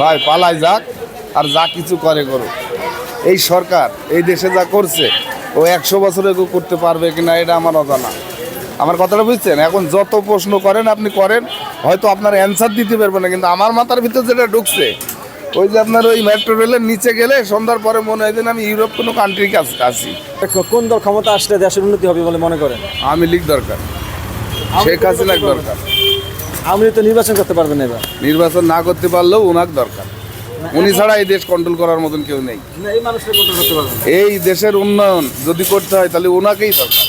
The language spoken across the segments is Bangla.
ভাই পালাই যাক আর যা কিছু করে করুক। এই সরকার এই দেশে যা করছে ও একশো বছরে কেউ করতে পারবে কিনা এটা আমার অজানা। আমার কথাটা বুঝছেন? এখন যত প্রশ্ন করেন আপনি করেন হয়তো আপনার অ্যান্সার দিতে পারবেন না কিন্তু আমার মাথার ভিতর যেটা ঢুকছে ওই যে আপনার ওই মেট্রো রেলের নিচে গেলে সন্ধ্যার পরে মনে হয় যেন আমি ইউরোপ কোনো কান্ট্রির কাছে আছি। কোন দল ক্ষমতা আসলে দেশের উন্নতি হবে বলে মনে করেন? আমি লিগ দরকার। শেখ হাসিনার দরকার। আওয়ামী লীগ তো নির্বাচন করতে পারবেন না এবার। নির্বাচন না করতে পারলেও ওনার দরকার। উনি ছাড়া এই দেশ কন্ট্রোল করার মতন কেউ নেই। এই দেশের উন্নয়ন যদি করতে হয় তাহলে ওনাকেই দরকার।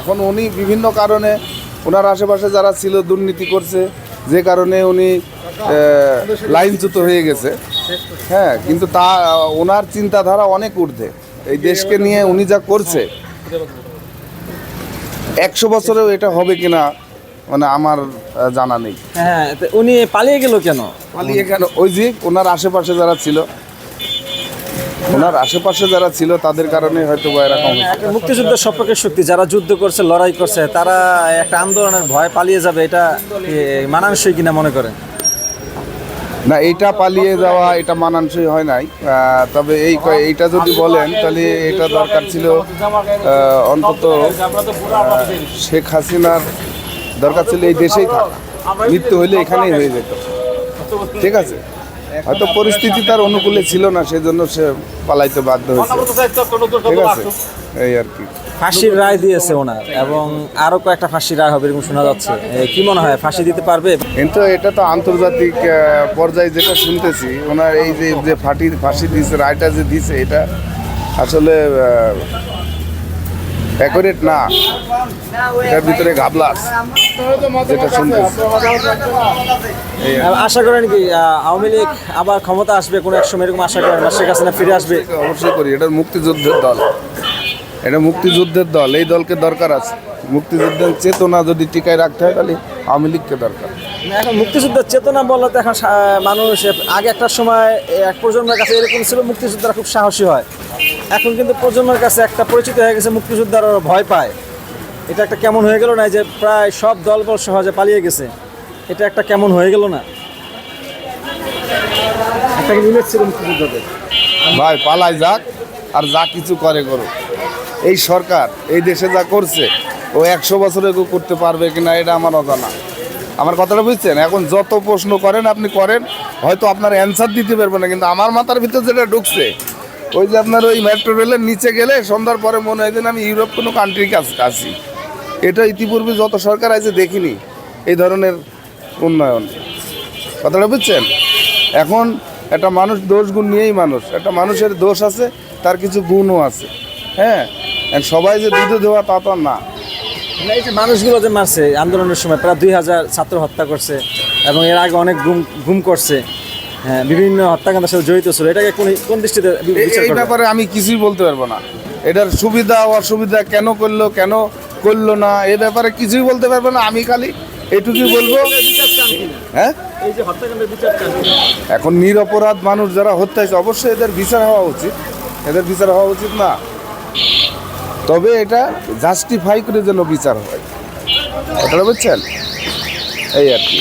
এখন উনি বিভিন্ন কারণে ওনার আশেপাশে যারা ছিল দুর্নীতি করছে যে কারণে উনি লাইনচ্যুত হয়ে গেছে। হ্যাঁ কিন্তু তা ওনার চিন্তাধারা অনেক ঊর্ধ্বে। এই দেশকে নিয়ে উনি যা করছে একশো বছরেও এটা হবে কিনা মানে আমার জানা নেই। হ্যাঁ উনি পালিয়ে গেল কেন? পালিয়ে কেন ওই যে ওনার আশেপাশে যারা ছিল ওনার আশেপাশে যারা ছিল তাদের কারণে হয়তো বা এরকম। একটা মুক্তিযুদ্ধের সপক্ষের শক্তি যারা যুদ্ধ করছে লড়াই করছে তারা একটা আন্দোলনের ভয় পালিয়ে যাবে এটা মানানসই কিনা মনে করেন? না এইটা পালিয়ে যাওয়া এটা মানানসই হয় নাই। তবে এই এইটা যদি বলেন তাহলে এটা দরকার ছিল অন্তত শেখ হাসিনার দরকার ছিল এই দেশেই থাকা। মৃত্যু হইলে এখানেই হয়ে যেত। ঠিক আছে? হয়তো পরিস্থিতি তার অনুকূলে ছিল না সেজন্য সে পালাইতে বাধ্য হয়েছে। ঠিক আছে? এই আর কি। ফাঁসির রায় দিয়েছে ওনার এবং আরও কয়েকটা ফাঁসির রায় হবে এরকম শোনা যাচ্ছে। কি মনে হয় ফাঁসি দিতে পারবে? কিন্তু এটা তো আন্তর্জাতিক পর্যায়ে যেটা শুনতেছি ওনার এই যে যে ফাঁটি ফাঁসি দিয়েছে রায়টা যে দিছে এটা আসলে অ্যাকুরেট না। এটার ভিতরে ঘাবলা আছে। যেটা আর আশা করেন কি আওয়ামী লীগ আবার ক্ষমতা আসবে কোনো এক সময় এরকম আশা করেন শেখ হাসিনা ফিরে আসবে? অবশ্যই করি এটা মুক্তিযুদ্ধের দল। এটা মুক্তিযুদ্ধের দল। এই দলকে দরকার আছে। মুক্তিযুদ্ধের চেতনা যদি টিকায় রাখতে হয় তাহলে আওয়ামী লীগকে দরকার। এখন মুক্তিযুদ্ধের চেতনা বললে তো এখন সা- মানুষ আগে একটা সময় এক প্রজন্মের কাছে এরকম ছিল মুক্তিযোদ্ধারা খুব সাহসী হয়। এখন কিন্তু প্রজন্মের কাছে একটা পরিচিত হয়ে গেছে মুক্তিযোদ্ধারা ভয় পায়। এটা একটা কেমন হয়ে গেল না যে প্রায় সব দলবল সহজে পালিয়ে গেছে এটা একটা কেমন হয়ে গেল না? একটা ইমেজ ছিল মুক্তিযোদ্ধাদের। ভাই পালাই যাক আর যা কিছু করে করুক। এই সরকার এই দেশে যা করছে ও একশো বছরে কেউ করতে পারবে কিনা এটা আমার অজানা। আমার কথাটা বুঝছেন? এখন যত প্রশ্ন করেন আপনি করেন হয়তো আপনার অ্যান্সার দিতে পারবেন না কিন্তু আমার মাথার ভিতর যেটা ঢুকছে ওই যে আপনার ওই মেট্রো রেলের নিচে গেলে সন্ধ্যার পরে মনে হয় যেন আমি ইউরোপ কোনো কান্ট্রির কাছে আছি। এটা ইতিপূর্বে যত সরকার আছে দেখিনি এই ধরনের উন্নয়ন। কথাটা বুঝছেন? এখন একটা মানুষ দোষ গুণ নিয়েই মানুষ। একটা মানুষের দোষ আছে, তার কিছু গুণও আছে। হ্যাঁ? সবাই যে দুধে দেওয়া তা তো না, এই যে মানুষগুলো যে মারছে, আন্দোলনের সময় প্রায় দুই হাজার ছাত্র হত্যা করছে এবং এর আগে অনেক গুম গুম করছে। হ্যাঁ বিভিন্ন হত্যাকাণ্ডের সাথে জড়িত ছিল। এটাকে কোন কোন দৃষ্টিতে এই-? ব্যাপারে আমি কিছুই বলতে পারব না। এটার সুবিধা অসুবিধা কেন করল কেন করল না এ ব্যাপারে কিছুই বলতে পারব না। আমি খালি এটুকুই বলব। হ্যাঁ। এখন নিরপরাধ মানুষ যারা হত্যা হয়েছে অবশ্যই এদের বিচার হওয়া উচিত। এদের বিচার হওয়া উচিত না। তবে এটা জাস্টিফাই করে যেন বিচার হয়। কথাটা বুঝছেন? এই আর কি।